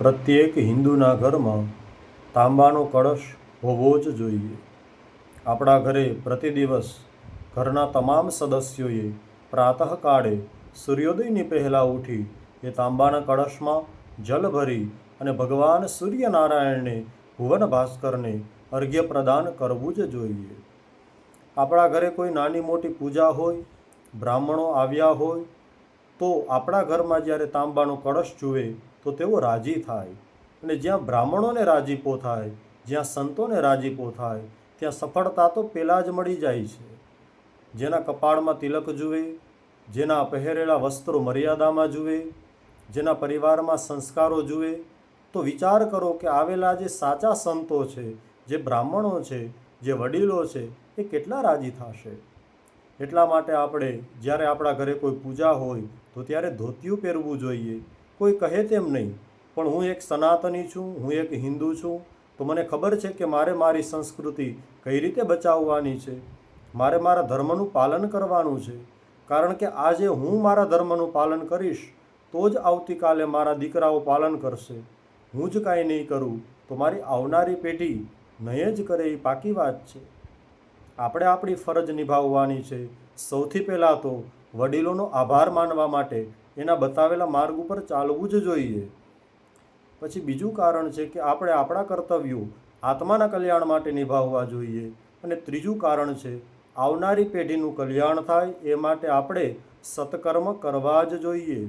પ્રત્યેક હિન્દુના ઘરમાં તાંબાનો કળશ હોવો જ જોઈએ. આપણા ઘરે પ્રતિદિવસ ઘરના તમામ સદસ્યોએ પ્રાતઃકાળે સૂર્યોદયની પહેલાં ઉઠી એ તાંબાના કળશમાં જલ ભરી અને ભગવાન સૂર્યનારાયણને ભુવન ભાસ્કરને અર્ઘ્ય પ્રદાન કરવું જ જોઈએ. આપણા ઘરે કોઈ નાની મોટી પૂજા હોય, બ્રાહ્મણો આવ્યા હોય, તો આપણા ઘરમાં જ્યારે તાંબાનો કળશ જુએ તો તેઓ રાજી થાય. અને જ્યાં બ્રાહ્મણોને રાજીપો થાય, જ્યાં સંતોને રાજીપો થાય, ત્યાં સફળતા તો પહેલાં જ મળી જાય છે. જેના કપાળમાં તિલક જુએ, જેના પહેરેલા વસ્ત્રો મર્યાદામાં જુએ, જેના પરિવારમાં સંસ્કારો જુએ, તો વિચાર કરો કે આવેલા જે સાચા સંતો છે, જે બ્રાહ્મણો છે, જે વડીલો છે, એ કેટલા રાજી થશે? એટલા માટે આપણે, જ્યારે આપણા ઘરે કોઈ પૂજા હોય, તો ત્યારે ધોતિયું પહેરવું જોઈએ. કોઈ કહે તેમ નહીં. પણ હું એક સનાતની છું, હું એક હિન્દુ છું. તો મને ખબર છે કે મારે મારી સંસ્કૃતિ કઈ રીતે બચાવવાની છે? મારે મારા ધર્મનું પાલન કરવાનું છે. કારણ કે આજે હું મારા ધર્મનું પાલન કરીશ, તો જ આવતીકાલે મારા દીકરાઓ પાલન કરશે. હું જ કાંઈ નહીં કરું, તો મારી આવનારી પેઢી નહીં જ કરે એ પાકી વાત છે. આપણે આપણી ફરજ નિભાવવાની છે. સૌથી પહેલાં તો વડીલોનો આભાર માનવા માટે એના બતાવેલા માર્ગ ઉપર ચાલવું જ જોઈએ. પછી બીજું કારણ છે કે આપણે આપણા કર્તવ્યો આત્માના કલ્યાણ માટે નિભાવવા જોઈએ અને ત્રીજું કારણ છે આવનારી પેઢીનું કલ્યાણ થાય એ માટે આપણે સત્કર્મ કરવા જ જોઈએ.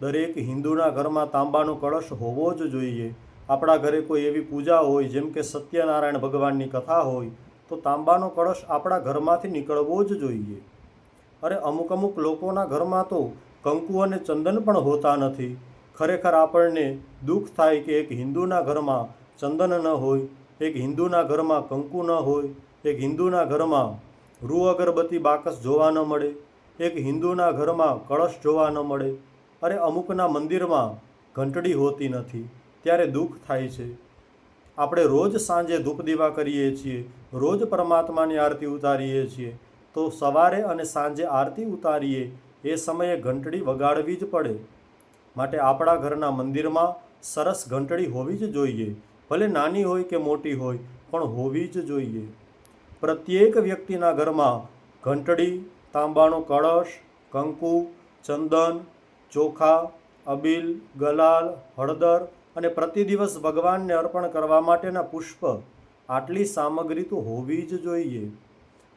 દરેક હિન્દુના ઘરમાં તાંબાનો કળશ હોવો જ જોઈએ. આપણા ઘરે કોઈ એવી પૂજા હોય જેમ કે સત્યનારાયણ ભગવાનની કથા હોય તો તાંબાનો કળશ આપણા ઘરમાંથી નીકળવો જ જોઈએ. અરે અમુક અમુક લોકોના ઘરમાં તો કંકુ અને ચંદન પણ હોતા નથી. ખરેખર આપણને દુઃખ થાય કે એક હિન્દુના ઘરમાં ચંદન ન હોય, એક હિન્દુના ઘરમાં કંકુ ન હોય, એક હિન્દુના ઘરમાં રૂ અગરબત્તી બાકસ જોવા ન મળે, એક હિન્દુના ઘરમાં કળશ જોવા ન મળે. અરે અમુકના મંદિરમાં ઘંટડી હોતી નથી, ત્યારે દુઃખ થાય છે. આપણે રોજ સાંજે ધૂપ દીવા કરીએ છીએ, રોજ પરમાત્માની આરતી ઉતારીએ છીએ. તો સવારે અને સાંજે આરતી ઉતારીએ, એ સમયે ઘંટડી વગાડવી જ પડે. માટે આપણા ઘરના મંદિરમાં સરસ ઘંટડી હોવી જ જોઈએ. ભલે નાની હોય કે મોટી હોય, પણ હોવી જ જોઈએ. પ્રત્યેક વ્યક્તિના ઘરમાં ઘંટડી, તાંબાનો કળશ, કંકુ, ચંદન, ચોખા, અબીલ, ગલાલ, હળદર અને પ્રતિદિવસ ભગવાનને અર્પણ કરવા માટેના પુષ્પ, આટલી સામગ્રી તો હોવી જ જોઈએ.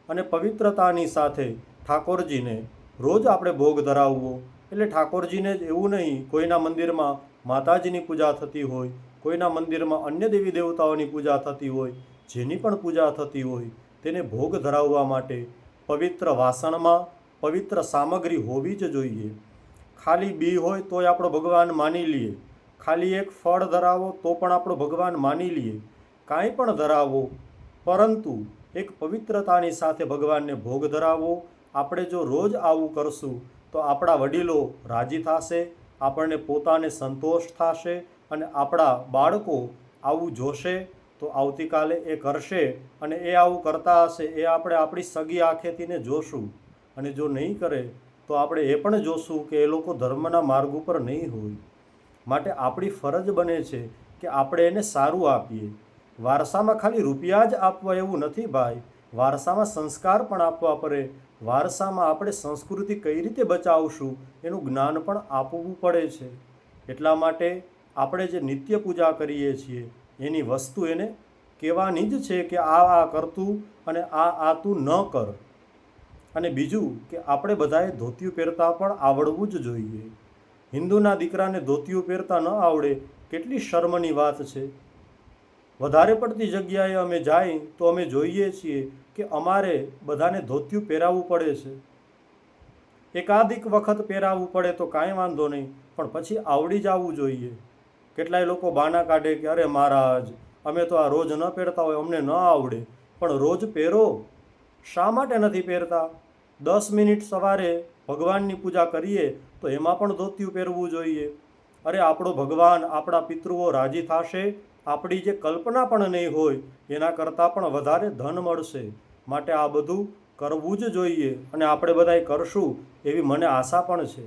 અને પવિત્રતાની સાથે ઠાકોરજીને રોજ આપણે ભોગ ધરાવવો. એટલે ઠાકોરજીને જ એવું નહીં, કોઈના મંદિરમાં માતાજીની પૂજા થતી હોય, કોઈના મંદિરમાં અન્ય દેવી દેવતાઓની પૂજા થતી હોય, જેની પણ પૂજા થતી હોય, તેને ભોગ ધરાવવા માટે પવિત્ર વાસણમાં પવિત્ર સામગ્રી હોવી જ જોઈએ. ખાલી બી હોય તોય આપણો ભગવાન માની લઈએ ખાલી એક ફળ ધરાવો તો પણ આપણો ભગવાન માની લઈએ કાંઈ પણ ધરાવો, પરંતુ એક પવિત્રતાની સાથે ભગવાનને ભોગ ધરાવો. આપણે જો રોજ આવું કરશું, તો આપણા વડીલો રાજી થશે, આપણને પોતાને સંતોષ થશે અને આપણા બાળકો આવું જોશે. તો આવતીકાલે એ કરશે અને એ આવું કરતા હશે, એ આપણે આપણી સગી આંખેથીને જોશું. અને જો નહીં કરે, તો આપણે એ પણ જોશું કે એ લોકો ધર્મના માર્ગ ઉપર નહીં હોય. માટે આપણી ફરજ બને છે કે આપણે એને સારું આપીએ. વારસામાં ખાલી રૂપિયા જ આપવા એવું નથી ભાઈ. વારસામાં સંસ્કાર પણ આપવા પડે. વારસામાં આપણે સંસ્કૃતિ કઈ રીતે બચાવશું એનું જ્ઞાન પણ આપવું પડે છે. એટલા માટે આપણે જે નિત્ય પૂજા કરીએ છીએ, એની વસ્તુ એને કહેવાની જ છે કે આ આ કરતું અને આ આ તું ન કર. અને બીજું કે આપણે બધાએ ધોતિયું પહેરતા પણ આવડવું જ જોઈએ. હિન્દુના દીકરાને ધોતિયું પહેરતા ન આવડે. કેટલી શર્મની વાત છે. વધારે પડતી જગ્યાએ અમે જાય તો અમે જોઈએ છીએ કે અમારે બધાને ધોતિયું પહેરાવવું પડે છે. એકાધિક વખત પહેરાવવું પડે તો કાંઈ વાંધો નહીં, પણ પછી આવડી જવું જોઈએ. કેટલાય લોકો બાના કાઢે કે, અરે મહારાજ, અમે તો આ રોજ ન પહેરતા હોય, અમને ન આવડે. પણ રોજ પહેરો? શા માટે નથી પહેરતા? દસ મિનિટ સવારે ભગવાનની પૂજા કરીએ તો એમાં પણ ધોતિયું પહેરવું જોઈએ. અરે આપણો ભગવાન, આપણા પિતૃઓ રાજી થશે? આપણી જે કલ્પના પણ નહીં હોય, એના કરતાં પણ વધારે ધન મળશે. માટે આ બધું કરવું જ જોઈએ અને આપણે બધાય કરશું એવી મને આશા પણ છે.